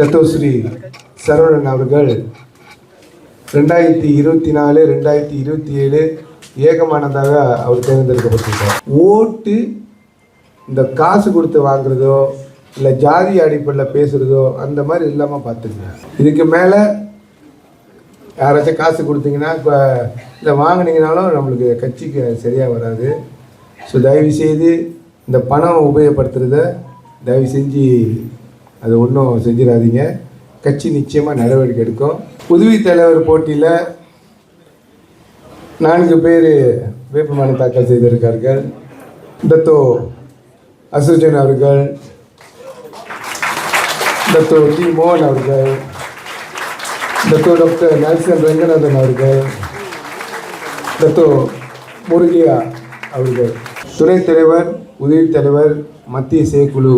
தத்துவஸ்ரீ சரவணன் அவர்கள் ரெண்டாயிரத்தி இருபத்தி நாலு ரெண்டாயிரத்தி இருபத்தி ஏழு ஏகமானதாக அவர் தேர்ந்தெடுக்கப்பட்டிருக்கார். ஓட்டு இந்த காசு கொடுத்து வாங்குறதோ இல்லை ஜாதி அடிப்படையில் பேசுகிறதோ அந்த மாதிரி இல்லாமல் பார்த்துக்கங்க. இதுக்கு மேலே யாராச்சும் காசு கொடுத்தீங்கன்னா இப்போ இதை வாங்கினீங்கனாலும் நம்மளுக்கு கட்சிக்கு சரியாக வராது. ஸோ தயவு செய்து இந்த பணம் உபயோகப்படுத்துறத தயவு செஞ்சு அது ஒன்றும் செஞ்சிடாதீங்க. கட்சி நிச்சயமாக நடவடிக்கை எடுக்கும். உதவி தலைவர் போட்டியில் நான்கு பேர் வேட்புமனு தாக்கல் செய்திருக்கார்கள். தத்தோ அசுஜன் அவர்கள் தத்தோ டி மோகன் அவர்கள் தத்தோ டாக்டர் நல்சன் ரங்கநாதன் அவர்கள் தத்தோ முருகியா அவர்கள். துணைத் தலைவர் உதவி தலைவர் மத்திய செயற்குழு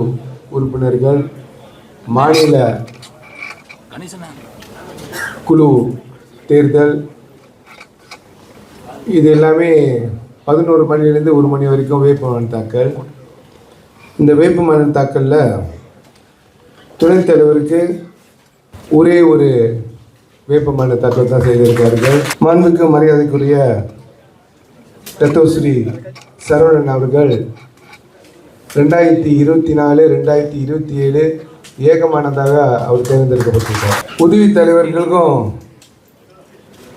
உறுப்பினர்கள். மாநில குழு தேர்தல். இது எல்லாமே பதினோரு மணிலேருந்து ஒரு மணி வரைக்கும் வேட்புமனு தாக்கல். இந்த வேட்புமனு தாக்கலில் துணைத் தலைவருக்கு ஒரே ஒரு வேப்பமான தாக்கல் தான் செய்திருக்கார்கள் மாண்புக்கு மரியாதைக்குரிய தத்தோஸ்ரீ சரவணன் அவர்கள் ரெண்டாயிரத்தி இருபத்தி நாலு ரெண்டாயிரத்தி இருபத்தி ஏழு ஏகமானதாக அவர் தேர்ந்தெடுக்கப்பட்டிருக்கார் உதவி தலைவர்களுக்கும்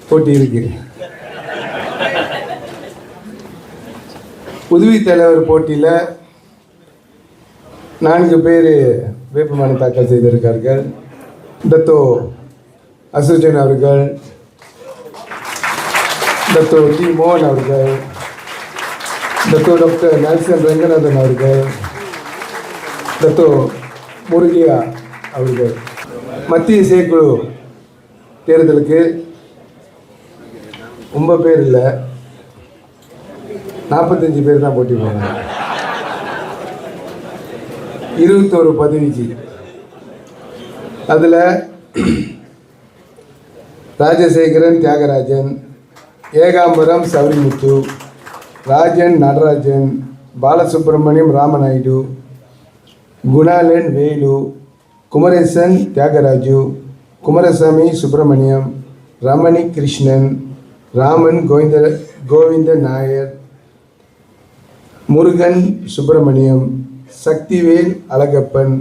போட்டி இருக்கு உதவி தலைவர் போட்டியில் நான்கு பேர் வேட்புமனு தாக்கல் செய்திருக்கார்கள் தத்தோ அசுஜன் அவர்கள் தத்தோ டி மோகன் அவர்கள் தத்தோ டாக்டர் நல்சன் ரங்கநாதன் அவர்கள் தத்தோ முருகியா அவர்கள். மத்திய செயற்குழு தேர்தலுக்கு ரொம்ப பேர் இல்லை. நாற்பத்தஞ்சு பேர் தான் போட்டி போனாங்க. இருபத்தோரு பதவிக்கு. அதில் Rajasekaran Thiagarajan Ekambaram Sowrimuthu Rajan Natarajan Balasubramaniam Ramanaidu Gunalan Velu Kumaresan Thiagaraju Kumarasamy Subramaniam Ramani Krishnan Raman Govinda Govinda Nair Murugan Subramaniam Sakthivel Alagappan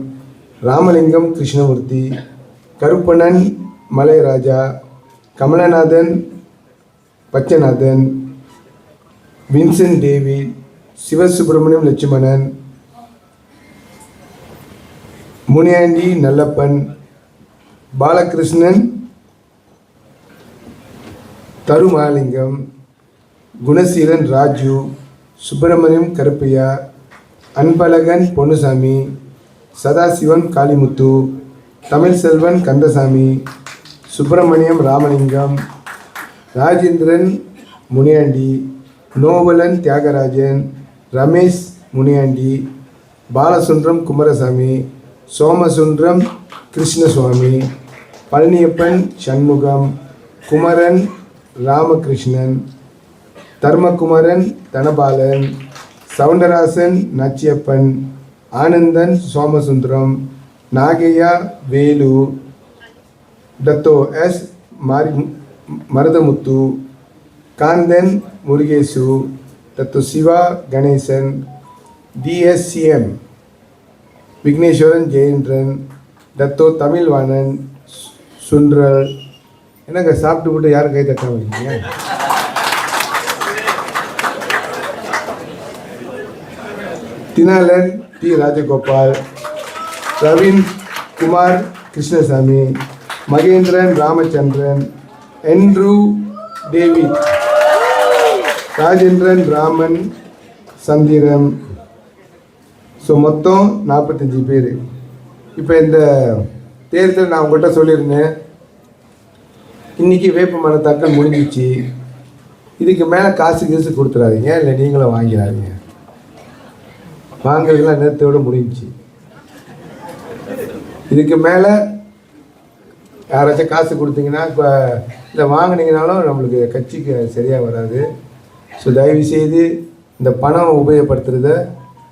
Ramalingam Krishnamoorthy Karuppanan Malairaja Kamalanathan Pachanathan Vincent David Sivasubramaniam Lakshmanan Muniandy Nallappan Balakrishnan Tharumalingam Gunaseelan Raju Subramaniam Karuppaiah Anbalagan Ponnusamy Sadasivan Kalimuthu Tamilselvan Kandasamy Subramaniam Ramalingam Rajendran Muniandy Novalan Thiagarajan Ramesh Muniandy Balasundaram Kumarasamy Somasundaram Krishnaswamy Palaniappan Shanmugam Kumaran Ramakrishnan Dharmakumaran Dhanapalan Soundarajan Nachiappan Anandan Somasundaram Nagaiah Velu Dato S Mari Maruthamuthu Kanthan Murugesu தத்து சிவா கணேசன் டிஎஸ்சிஎம் விக்னேஸ்வரன் ஜெயேந்திரன் தத்தோ தமிழ்வாணன் சுன்றல் என்னங்க சாப்பிட்டு விட்டு யாரும் கை தட்டாம இருக்கீங்க? Thinalan T. Rajagopal Praveen Kumar Krishnasamy Mahendran Ramachandran Andrew David Rajendran Raman Chandran. So மொத்தம் நாற்பத்தஞ்சு பேர். இப்போ இந்த தேர்தல் நான் உங்கள்கிட்ட சொல்லியிருந்தேன். இன்றைக்கி வேட்புமனு தாக்கல் முடிஞ்சிச்சு. இதுக்கு மேலே காசு கீசு கொடுத்துடாதீங்க இல்லை நீங்களும் வாங்கிடாதீங்க. வாங்குறதுலாம் நேரத்தோடு முடிஞ்சிச்சு. இதுக்கு மேலே யாராச்சும் காசு கொடுத்தீங்கன்னா இப்போ இதை வாங்கினீங்கனாலும் நம்மளுக்கு கட்சிக்கு சரியாக வராது. ஸோ தயவு செய்து இந்த பணம் உபயோகப்படுத்துகிறத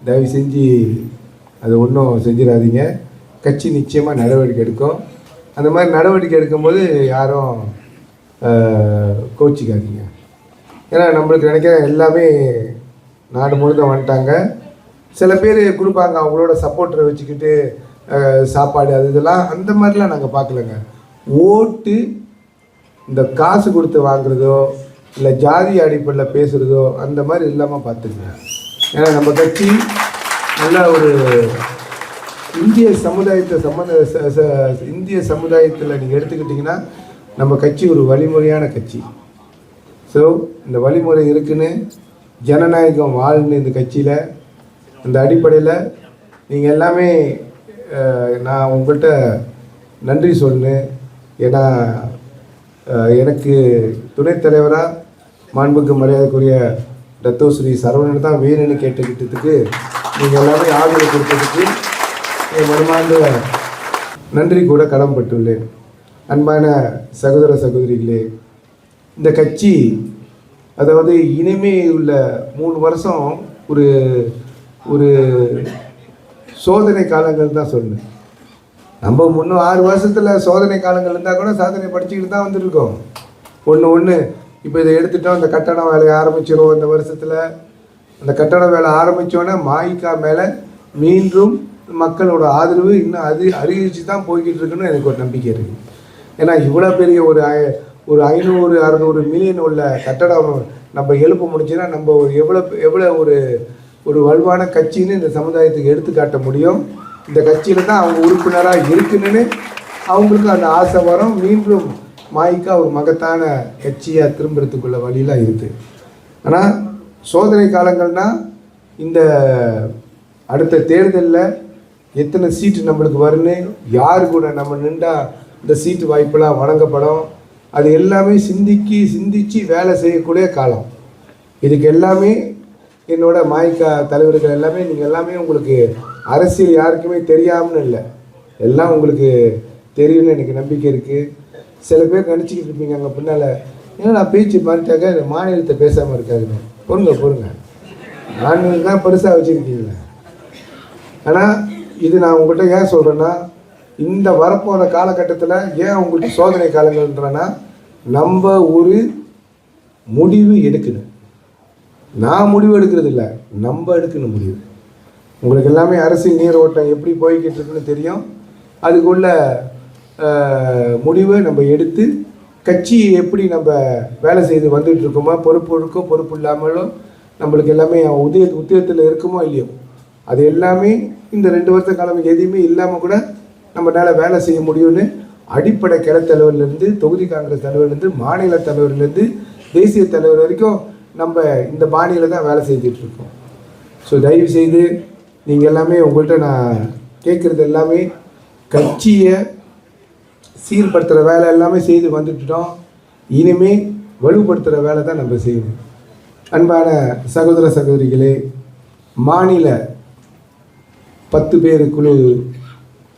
தயவு செஞ்சு அது ஒன்றும் செஞ்சிடாதீங்க. கட்சி நிச்சயமாக நடவடிக்கை எடுக்கும். அந்த மாதிரி நடவடிக்கை எடுக்கும்போது யாரும் கோச்சிக்காதீங்க. ஏன்னா நம்மளுக்கு நினைக்கிற எல்லாமே நாடு முழுதும் வந்துட்டாங்க. சில பேர் கொடுப்பாங்க அவங்களோட சப்போர்ட்டரை வச்சுக்கிட்டு சாப்பாடு அது இதெல்லாம். அந்த மாதிரிலாம் நாங்கள் பார்க்கலங்க. ஓட்டு இந்த காசு கொடுத்து வாங்குறதோ இல்லை ஜாதி அடிப்படையில் பேசுகிறதோ அந்த மாதிரி இல்லாமல் பார்த்துங்க ஏன்னா நம்ம கட்சி நல்ல ஒரு இந்திய சமுதாயத்தை சம்மந்த இந்திய சமுதாயத்தில் நீங்கள் எடுத்துக்கிட்டிங்கன்னா நம்ம கட்சி ஒரு வழிமுறையான கட்சி. ஸோ இந்த வழிமுறை இருக்குன்னு ஜனநாயகம் வாழ்னு இந்த கட்சியில் அந்த அடிப்படையில் நீங்கள் எல்லாமே நான் உங்கள்கிட்ட நன்றி சொன்னேன் ஏன்னா எனக்கு துணைத் தலைவராக மாண்புக்கு மரியாதைக்குரிய தத்தோஸ்ரீ சரவணன் தான் வேணும்னு கேட்டுக்கிட்டதுக்கு நீங்கள் எல்லாமே ஆதரவு கொடுத்ததுக்கு என் மனமார்ந்த நன்றி கூட கடன்பட்டுள்ளேன் அன்பான சகோதர சகோதரிகளே இந்த கட்சி அதாவது இனிமே உள்ள மூணு வருஷம் ஒரு ஒரு சோதனை காலங்கள் தான் சொன்னேன் நம்ம முன்னும் ஆறு வருஷத்தில் சோதனை காலங்கள் இருந்தால் கூட சாதனை படிச்சுக்கிட்டு தான் வந்துருக்கோம். ஒன்று ஒன்று இப்போ இதை எடுத்துட்டோம் இந்த கட்டட வேலையை ஆரம்பிச்சிடும் இந்த வருஷத்தில். அந்த கட்டட வேலை ஆரம்பித்தோன்னே மாயிக்கா மேலே மீண்டும் மக்களோட ஆதரவு இன்னும் அது அதிகரித்து தான் போய்கிட்டு இருக்குன்னு எனக்கு ஒரு நம்பிக்கை இருக்குது ஏன்னா இவ்வளோ பெரிய ஒரு ஐ- ஒரு ஐநூறு அறநூறு மில்லியன் உள்ள கட்டடம் நம்ம எழுப்ப முடிஞ்சுன்னா நம்ம ஒரு எவ்வளோ எவ்வளோ ஒரு ஒரு வலுவான கட்சின்னு இந்த சமுதாயத்துக்கு எடுத்து காட்ட முடியும். இந்த கட்சியில் தான் அவங்க உறுப்பினராக இருக்குன்னு அவங்களுக்கு அந்த ஆசை வரும். மீண்டும் மாய்க்கா ஒரு மகத்தான எச்சியாக திரும்புறதுக்குள்ள வழியெலாம் இருக்குது ஆனால் சோதனை காலங்கள்னால் இந்த அடுத்த தேர்தலில் எத்தனை சீட்டு நம்மளுக்கு வரும்னு யார் கூட நம்ம நின்றா இந்த சீட்டு வாய்ப்பெல்லாம் வழங்கப்படும். அது எல்லாமே சிந்திக்கி சிந்தித்து வேலை செய்யக்கூடிய காலம். இதுக்கு எல்லாமே என்னோட மாய்க்கா தலைவர்கள் எல்லாமே நீங்கள் எல்லாமே உங்களுக்கு அரசியல் யாருக்குமே தெரியாமல் இல்லை. எல்லாம் உங்களுக்கு தெரியும்னு எனக்கு நம்பிக்கை இருக்குது சில பேர் நினச்சிக்கிட்டு இருப்பீங்க அங்கே பின்னால். ஏன்னா நான் பேச்சு மாறிட்டாக்க இந்த மாநிலத்தை பேசாமல் இருக்காதுங்க பொருங்க பொருங்க மாநிலம் தான் பெருசாக வச்சுருக்கீங்களே ஆனால் இது நான் உங்கள்கிட்ட ஏன் சொல்கிறேன்னா இந்த வரப்போகிற காலகட்டத்தில் ஏன் உங்களுக்கு சோதனை காலங்கள்ன்றேன்னா நம்ம ஒரு முடிவு எடுக்கணும். நான் முடிவு எடுக்கிறது இல்லை நம்ம எடுக்கணும் முடிவு. உங்களுக்கு எல்லாமே அரசியல் நீரோட்டம் எப்படி போய்கிட்டு இருக்குன்னு தெரியும். அதுக்குள்ள முடிவை நம்ம எடுத்து கட்சி எப்படி நம்ம வேலை செய்து வந்துட்டு இருக்கோமோ பொறுப்பு இருக்கோ பொறுப்பு இல்லாமலும் நம்மளுக்கு எல்லாமே உதய உத்தியத்தில் இருக்குமோ இல்லையோ அது எல்லாமே இந்த ரெண்டு வருஷ காலம் எதையுமே இல்லாமல் கூட நம்மளால வேலை செய்ய முடியும்னு அடிப்படை கிளை தலைவர்லேருந்து தொகுதி காங்கிரஸ் தலைவர்லேருந்து மாநில தலைவர்லேருந்து தேசிய தலைவர் வரைக்கும் நம்ம இந்த பாணியில் தான் வேலை செஞ்சுட்டு இருக்கோம் ஸோ தயவு செய்து நீங்கள் எல்லாமே உங்கள்கிட்ட நான் கேட்குறது எல்லாமே கட்சியை சீர்படுத்துகிற வேலை எல்லாமே செய்து வந்துட்டுட்டோம். இனிமே வலுப்படுத்துகிற வேலை தான் நம்ம செய்யணும். அன்பான சகோதர சகோதரிகளே மாநில பத்து பேர் குழு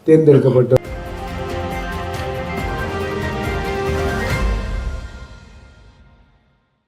தேர்ந்தெடுக்கப்பட்டோம்.